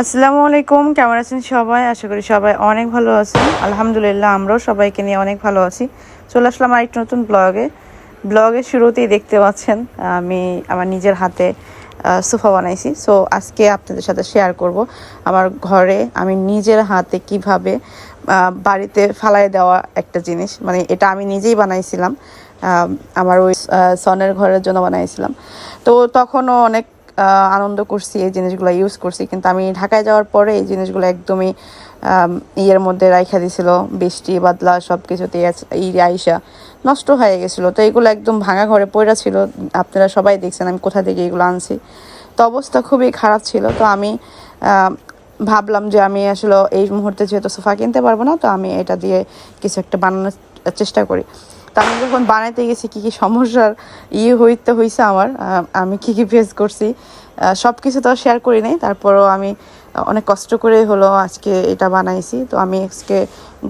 আসসালামু আলাইকুম, কেমন আছেন সবাই? আশা করি সবাই অনেক ভালো আছেন। আলহামদুলিল্লাহ আমরাও সবাইকে নিয়ে অনেক ভালো আছি। চলে আসলাম আর আরেকটি নতুন ব্লগে ব্লগের শুরুতেই দেখতে পাচ্ছেন, আমি আমার নিজের হাতে সোফা বানাইছি। সো আজকে আপনাদের সাথে শেয়ার করব আমার ঘরে আমি নিজের হাতে কীভাবে বাড়িতে ফালাই দেওয়া একটা জিনিস। মানে এটা আমি নিজেই বানাইছিলাম আমার ওই সনের ঘরের জন্য বানাইছিলাম। তো তখনও অনেক আনন্দ করছি, এই জিনিসগুলো ইউজ করছি। কিন্তু আমি ঢাকায় যাওয়ার পরে এই জিনিসগুলো একদমই ইয়ের মধ্যে রাইখা দিছিল, বৃষ্টি, বাদলা সব কিছুতে এই আইসা নষ্ট হয়ে গেছিল। তো এগুলো একদম ভাঙা ঘরে পড়া ছিল। আপনারা সবাই দেখছেন, আমি কোথা থেকে এগুলো আনছি। তো অবস্থা খুবই খারাপ ছিল। তো আমি, ভাবলাম যে আমি আসলে এই মুহূর্তে যেহেতু সোফা কিনতে পারব না, তো আমি এটা দিয়ে কিছু একটা বানানোর চেষ্টা করি। তা আমি যখন বানাইতে গেছি, কী কী সমস্যার ইয়ে হইতে হয়েছে আমার আমি কী কী ফেস করছি সব কিছু তো শেয়ার করি নাই। তারপরও আমি অনেক কষ্ট করে হলো আজকে এটা বানাইছি। তো আমি আজকে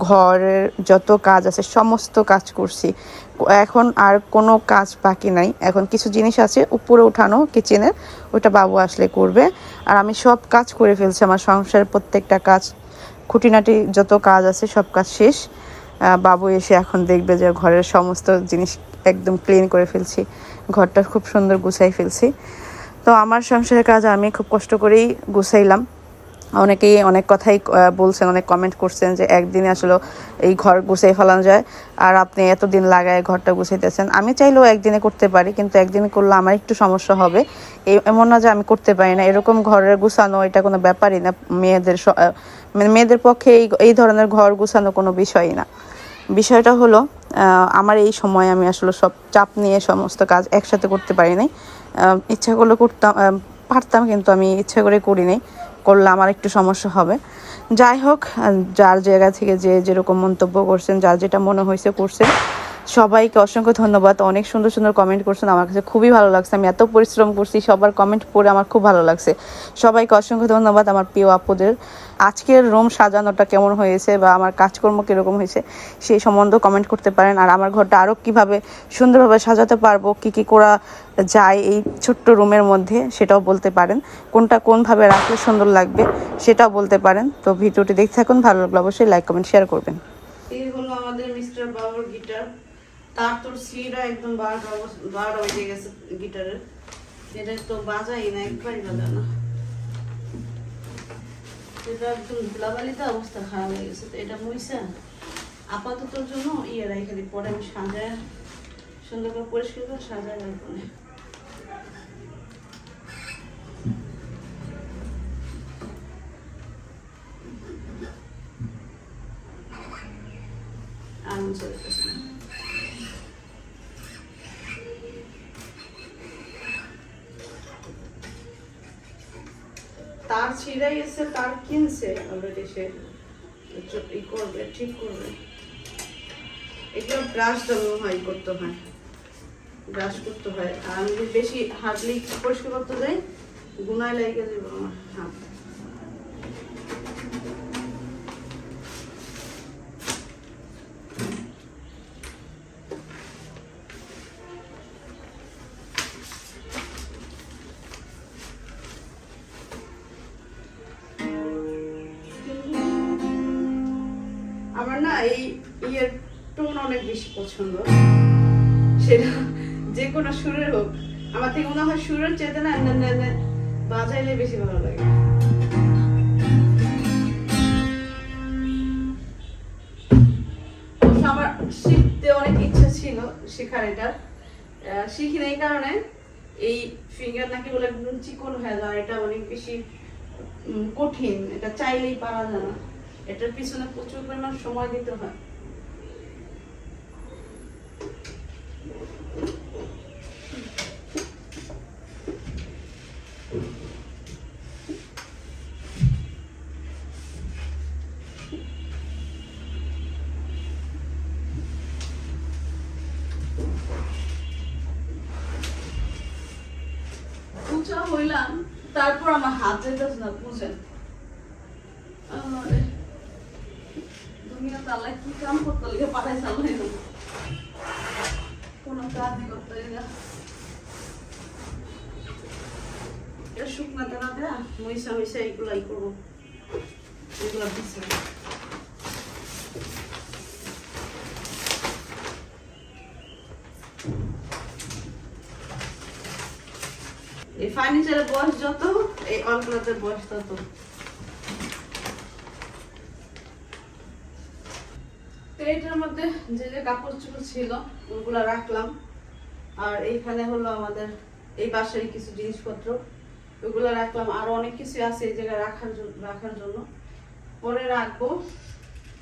ঘরের যত কাজ আছে, সমস্ত কাজ করছি। এখন আর কোনো কাজ বাকি নাই। এখন কিছু জিনিস আছে উপরে উঠানো কিচেনের ওটা বাবু আসলে করবে। আর আমি সব কাজ করে ফেলছি। আমার সংসারের প্রত্যেকটা কাজ, খুঁটিনাটি যত কাজ আছে সব কাজ শেষ। বাবু এসে এখন দেখবে যে ঘরের সমস্ত জিনিস একদম ক্লিন করে ফেলছি। ঘরটা খুব সুন্দর গুছাই ফেলছি। তো আমার সংসারের কাজ আমি খুব কষ্ট করেই গুছাইলাম। অনেকেই অনেক কথাই বলছেন, অনেক কমেন্ট করছেন যে একদিনে আসলে এই ঘর গুছাই ফেলানো যায়। আর আপনি এতদিন লাগায় ঘরটা গুছাইতেছেন। আমি চাইলেও একদিনে করতে পারি, কিন্তু একদিনে করলে আমার একটু সমস্যা হবে। এমন না যে আমি করতে পারি না। এরকম ঘরের গুছানো এটা কোনো ব্যাপারই না। মেয়েদের মানে মেয়েদের পক্ষে এই এই ধরনের ঘর গুছানো কোনো বিষয়ই না। বিষয়টা হলো আমার এই সময় আমি আসলে সব চাপ নিয়ে সমস্ত কাজ একসাথে করতে পারি নাই। ইচ্ছা করলে করতাম পারতাম, কিন্তু আমি ইচ্ছা করে করি নাই। করলে আমার একটু সমস্যা হবে। যাই হোক যার জায়গা থেকে যে যেরকম মন্তব্য করছেন, যার যেটা মনে হয়েছে করছেন সবাইকে অসংখ্য ধন্যবাদ। অনেক সুন্দর সুন্দর কমেন্ট করছেন, আমার কাছে খুবই ভালো লাগছে। আমি এত পরিশ্রম করছি, সবার কমেন্ট পড়ে আমার খুব ভালো লাগছে। সবাইকে অসংখ্য ধন্যবাদ আমার প্রিয় আপুদের। আজকের রুম সাজানোটা কেমন হয়েছে বা আমার কাজকর্ম কীরকম হয়েছে সেই সম্বন্ধে কমেন্ট করতে পারেন। আর আমার ঘরটা আরও কীভাবে সুন্দরভাবে সাজাতে পারব, কী কী করা যায় এই ছোট্ট রুমের মধ্যে সেটাও বলতে পারেন। কোনটা কোনভাবে রাখলে সুন্দর লাগবে সেটাও বলতে পারেন। তো ভিডিওটি দেখতে থাকুন, ভালো লাগলে অবশ্যই লাইক কমেন্ট শেয়ার করবেন। এই হলো আমাদের মিস্টার বাবুর তার তোর সিরা একদম বারোটা বারোটা বেজে গেছে গিটারের। এটা তো বাজাই না একবারই বাজা না। এটা একদম ধুলাবালিতে অবস্থা খারাপ হয়ে গেছে। তো এটা মুইসা, আপাতত জন্য ইয়ে রেখে দিই, পরে আমি সাজায়, সুন্দর করে পরিষ্কার করে সাজায় রাখব। না চলতেছে তার ছিঁড়াই এসে তার কিনছে। অলরেডি সে ই করবে, ঠিক করবে। এগুলো ব্রাশ দেওয়া হয়, করতে হয়। ব্রাশ করতে হয়। আর আমি বেশি হাতলি পরিষ্কার করতে যাই? গুনায় লেগে দেবো আমার হাত এই ইয়ের টোন অনেক বেশি পছন্দ। সেটা যে কোনো সুরের হোক। আমার থেকে মনে হয় সুরের চেতে না বাজাইলে বেশি ভালো লাগে। আমার শিখতে অনেক ইচ্ছা ছিল শেখার এটা। শিখি না এই কারণে। এই ফিঙ্গার নাকি বলে চিকন হয়ে যায় এটা অনেক বেশি কঠিন। এটা চাইলেই পারা যায় না। এটার পিছনে প্রচুর পরিমাণ সময় দিতে হয়। পূজা হইলাম, তারপর আমার হাত যেতেছে না, বুঝেন আরে, দুনিয়া তো আল্লাহ কি কাম করতে লিখে পাঠাই চালাই না কোনো কাজই করতে না এটা শুকনাতে না দেয়া মহিষা মহিষা এগুলাই করব। এগুলো দিচ্ছে এই ফার্নিচারের বয়স যত, এই অলগুলোতে বয়স তত। এইটার মধ্যে যে যে কাপড় চোপড় ছিল, ওগুলো রাখলাম। আর এইখানে হলো আমাদের এই বাসায় কিছু জিনিসপত্র। ওগুলো রাখলাম। আর অনেক কিছু আছে এই জায়গায় রাখার রাখার জন্য। পরে রাখব।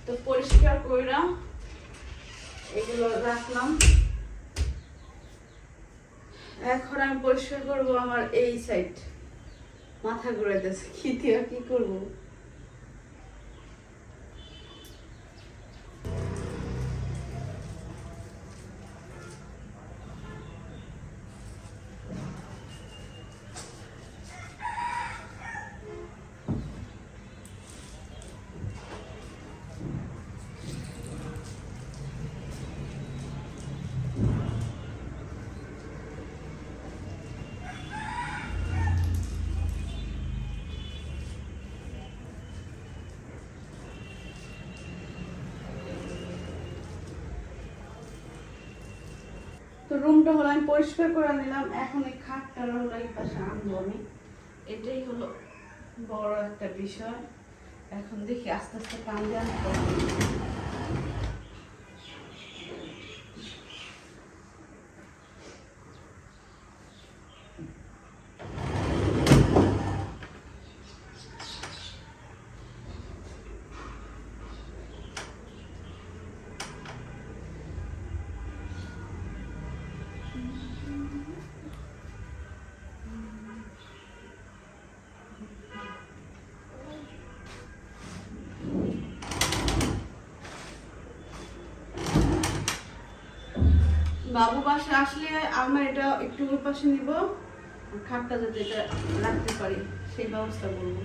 তো পরিষ্কার কইরা এগুলো রাখলাম। এখন আমি পরিষ্কার করব আমার এই সাইড মাথা ঘুরাইতেছে। কি দিয়ে কি করব? তো রুমটা হলো, আমি পরিষ্কার করে নিলাম। এখন এই খাটটা হলো, এই পাশে আনব আমি। এটাই হলো বড় একটা বিষয়। এখন দেখি আস্তে আস্তে কান্দে আনব। বাবু পাশে আসলে আমার এটা একটু ওই পাশে নিব। খাটটা যাতে এটা রাখতে পারি, সেই ব্যবস্থা করব।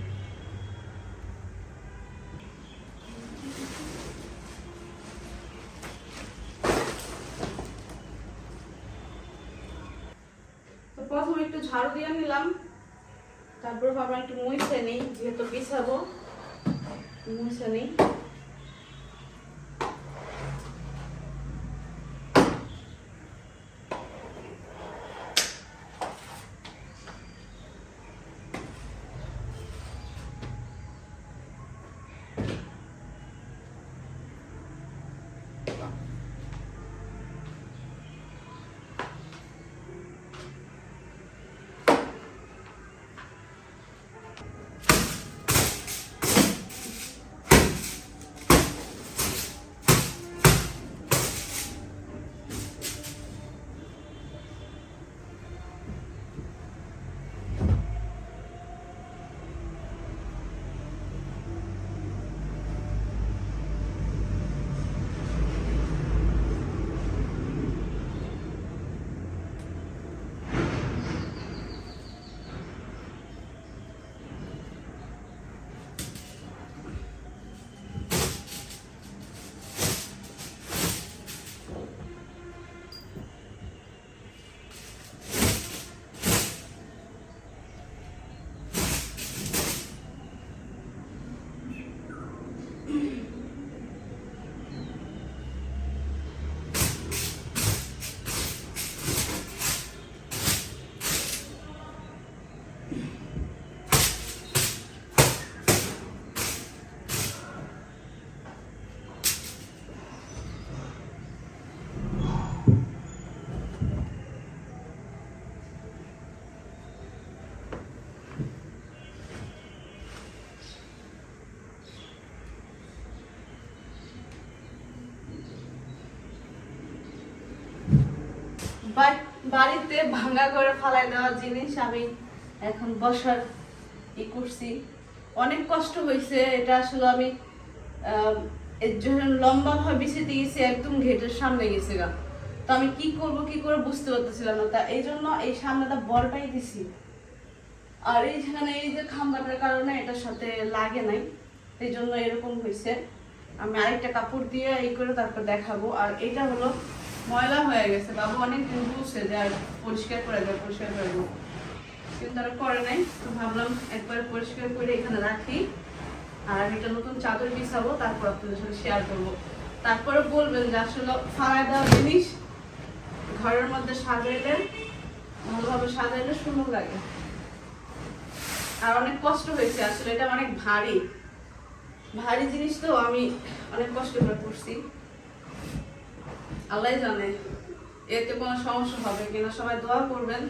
প্রথমে একটু ঝাড়ু দিয়ে নিলাম। তারপর ভাবলাম একটু মুইছে নেই, যেহেতু বিছাবো মুইছে নেই। বাড়িতে ভাঙা করে ফালাই দেওয়া জিনিস আমি এখন বসার ই করছি। অনেক কষ্ট হয়েছে এটা আসলে আমি এর জন্য লম্বা ভাবে বিছিতে গেছি একদম ঘেটের সামনে গেছে গা। তো আমি কি করব, কি করে বুঝতে পারতেছিলাম না। তা এই জন্য এই সামনেটা বলটাই দিছি। আর এইখানে এই যে খাম্বাটার কারণে এটার সাথে লাগে নাই, এই জন্য এরকম হয়েছে আমি আরেকটা কাপড় দিয়ে এই করে তারপর দেখাবো। আর এটা হলো ময়লা হয়ে গেছে, বাবু অনেক দিন বলছে যে আর পরিষ্কার করে দেয় পরিষ্কার করে দেবো কিন্তু তারা করে নাই, তো ভাবলাম একবার পরিষ্কার করে এখানে রাখি। আর একটা নতুন চাদর বিছাবো, তারপর আপনাদের সাথে শেয়ার করব। তারপরে বলবেন যে আসলে ফালায় দেওয়া জিনিস ঘরের মধ্যে সাজাইলে ভালোভাবে সাজাইলে সুন্দর লাগে। আর অনেক কষ্ট হয়েছে, আসলে এটা অনেক ভারী। ভারী জিনিস তো আমি অনেক কষ্ট করে করছি আল্লাহ জানে, এতে কোনো সমস্যা হবে কিনা, সবাই দোয়া করবেন।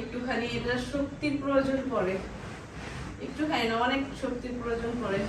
একটুখানি এটা শক্তির প্রয়োজন পড়ে, একটুখানি না, অনেক শক্তির প্রয়োজন পড়ে।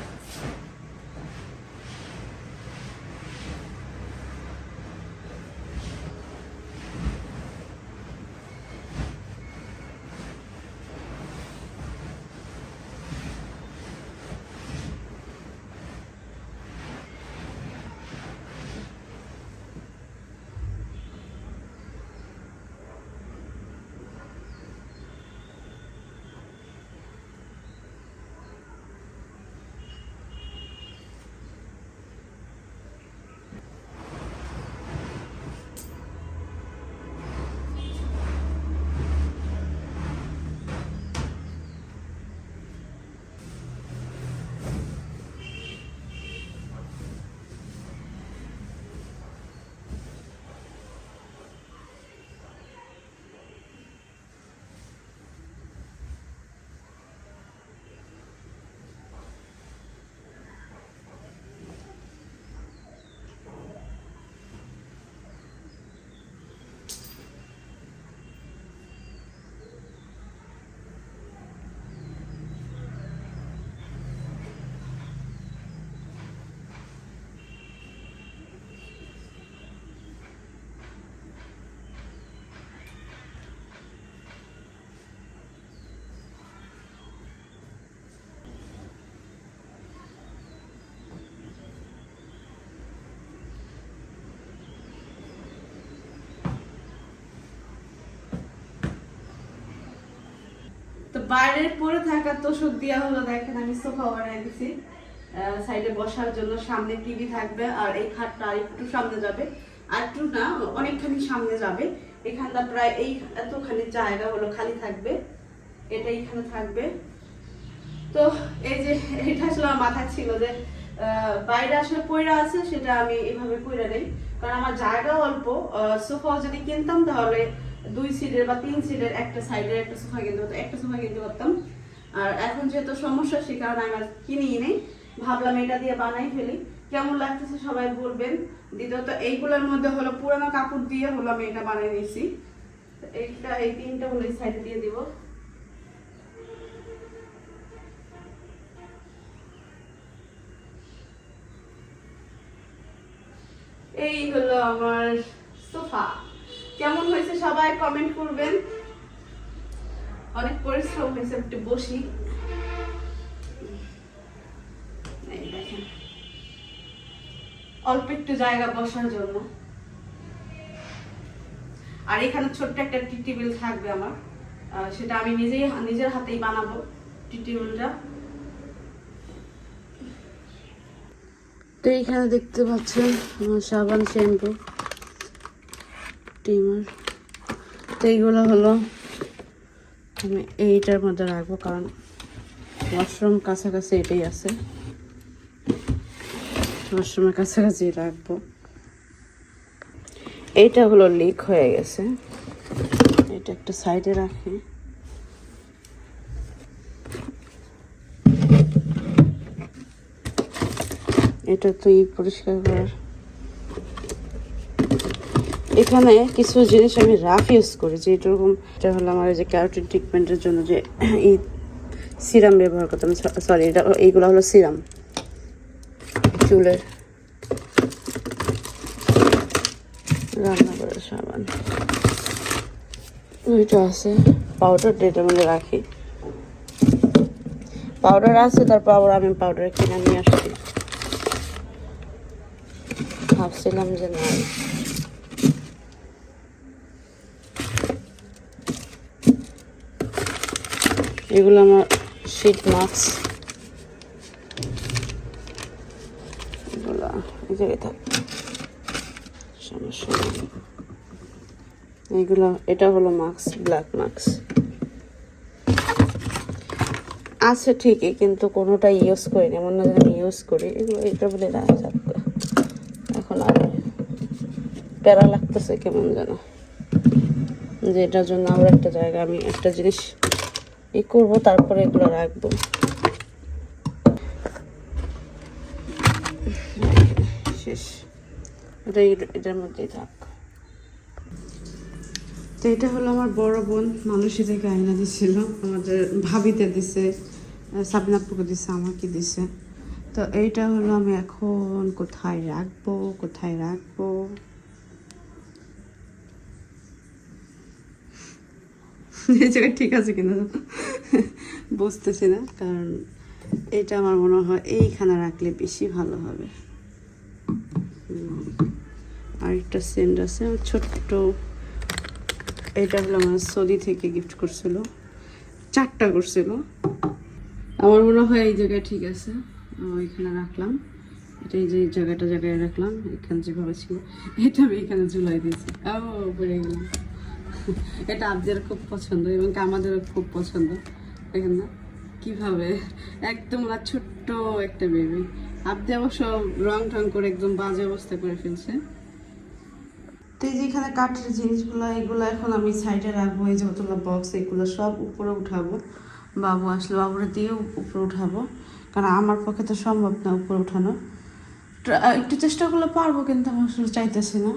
তো বাইরের পরে থাকা তোষক দেওয়া হলো, দেখেন আমি সোফা বানিয়ে দিছি সাইডে বসার জন্য সামনে টিভি থাকবে, আর এই খাটটা একটু সামনে যাবে। আর একটু না, অনেকখানি সামনে যাবে। এখানটা প্রায় এই এতখানি জায়গা হলো খালি থাকবে। এটা এইখানে থাকবে। তো এই যে, এটা আসলে আমার মাথায় ছিল যে বাইরে আসলে পয়রা আছে, সেটা আমি এভাবে পয়রা নেই। কারণ আমার জায়গা অল্প সোফাও যদি কিনতাম তাহলে দুই সিটের বা তিন সিটের একটা সাইডের একটা সোফা কিনতে হতো একটা সোফা কিনতে পারতাম আর এখন যেহেতু সমস্যা সে কারণে আমি আর নেই। ভাবলাম এটা দিয়ে বানাই ফেলি। কেমন লাগতেছে সবাই বলবেন। দ্বিতীয়ত এইগুলোর মধ্যে হলো পুরানো কাপড় দিয়ে হলো আমি এটা বানিয়ে নিয়েছি। এইটা, এই তিনটা হলো এই সাইডে দিয়ে দিব। এই হলো আমার সোফা। কেমন হয়েছে সবাই কমেন্ট করবেন? অনেক পরিশ্রম হয়েছে, একটু বসি। অল্প একটু জায়গা বসার জন্য। আর এখানে ছোট্ট একটা টি টেবিল থাকবে আমার। সেটা আমি নিজেই, নিজের হাতেই বানাবো টি টেবিলটা তো এইখানে দেখতে পাচ্ছেন আমার সাবান শ্যাম্পু। টিমার তো এইগুলো হলো আমি এইটার মধ্যে রাখব, কারণ ওয়াশরুম কাছাকাছি এটাই আছে। ওয়াশরুমের কাছাকাছি রাখব। এইটা হলো লিক হয়ে গেছে। এটা একটা সাইডে রাখি। এটা তো ই পরিষ্কার করার এখানে কিছু জিনিস আমি রাফ ইউজ করি, যে এরকম, এটা হলো আমার এই যে ক্যারোটিন ট্রিটমেন্টের জন্য যে এই সিরাম ব্যবহার করতাম সরি এটা এইগুলো হলো সিরাম। চুলের রান্না করার সাবান। ওইটা আছে পাউডার এটার মধ্যে রাখি। পাউডার আছে, তারপর আবার আমি পাউডার কিনে নিয়ে আসছি। ভাবছিলাম যে নাই এগুলো আমার শীত মাস্ক এগুলো এই জায়গায় থাক। সমস্যা নেই। এটা হলো মাস্ক ব্ল্যাক মাস্ক আছে ঠিকই, কিন্তু কোনোটা ইউজ করি না মনে হয় আমি ইউজ করি। এগুলো এটা বলে না এখন আর প্যারা লাগতেছে কেমন যেন। যে এটার জন্য আবার একটা জায়গা আমি একটা জিনিস ই করব, তারপরে এগুলো রাখব। শেষ। এটা এটার মধ্যেই তো এটা হলো আমার বড় বোন মানুষই থেকে আয়না দিছিল। আমাদের ভাবিতে দিছে সাবিনাপুকে দিছে, আমাকে দিছে। তো এইটা হলো আমি এখন কোথায় রাখব কোথায় রাখব? এই ঠিক আছে কিনা? বুঝতেছি না কারণ এটা আমার মনে হয় এইখানে রাখলে বেশি ভালো হবে। আরেকটা সেন্ট আছে ছোট্ট এটা হলো আমার সৌদি থেকে গিফট করছিল চারটা করছিল। আমার মনে হয় এই জায়গায় ঠিক আছে ও, এখানে রাখলাম। এটা এই যে জায়গাটা জায়গায় রাখলাম এখানে যেভাবে ছিল এটা আমি এখানে ঝুলাই দিয়েছি। ও পড়ে গেলাম। এটা আপনাদের খুব পছন্দ এবং আমাদেরও খুব পছন্দ। দেখেন না, কীভাবে? একদম না, ছোট্ট একটা বেবি আপনি অবশ্য রং টং করে একদম বাজে অবস্থা করে ফেলছে। তো এই যে এখানে কাঠের জিনিসগুলো, এগুলো এখন আমি সাইডে রাখব, এই যতগুলো বক্স, এগুলো সব উপরে উঠাবো। বাবু আসলে বাবুরা দিয়ে উপরে উঠাবো, কারণ আমার পক্ষে তো সম্ভব না উপরে উঠানো। একটু চেষ্টা করলে পারব, কিন্তু আমি আসলে চাইতেছি না।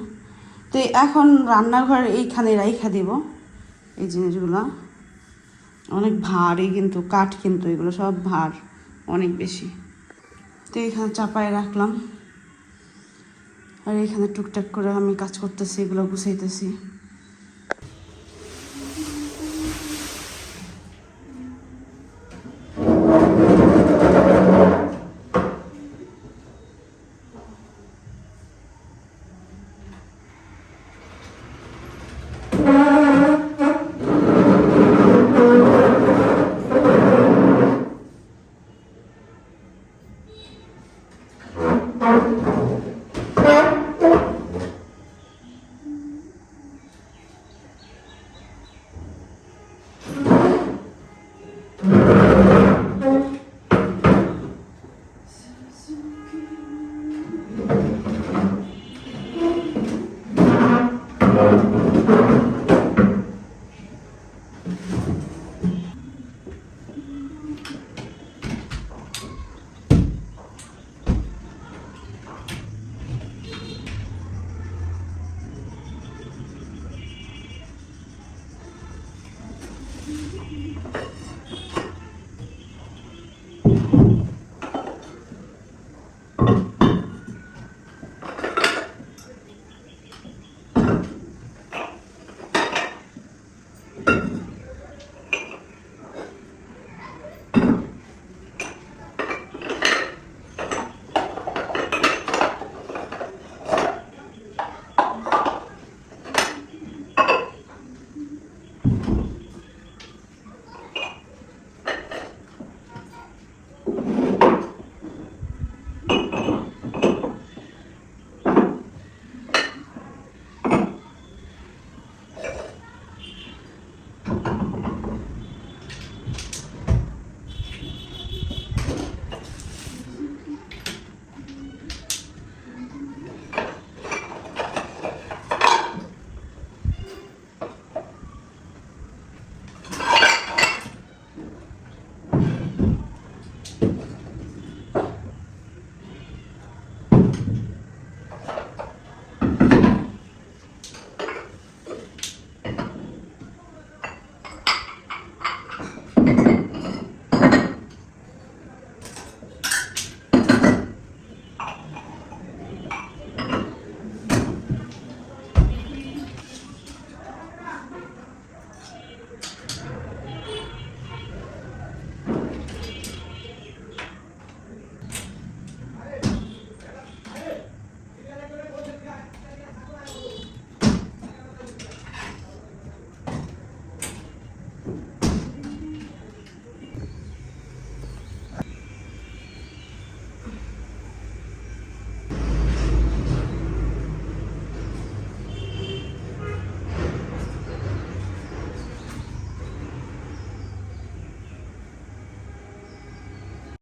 তো এখন রান্নাঘর এইখানে রাইখা দিব, এই জিনিসগুলো। অনেক ভারী কিন্তু, কাঠ কিন্তু, এগুলো সব ভার, অনেক বেশি। তো এখানে চাপায় রাখলাম। আর এখানে টুকটাক করে আমি কাজ করতেছি, এগুলো গুছাইতেছি।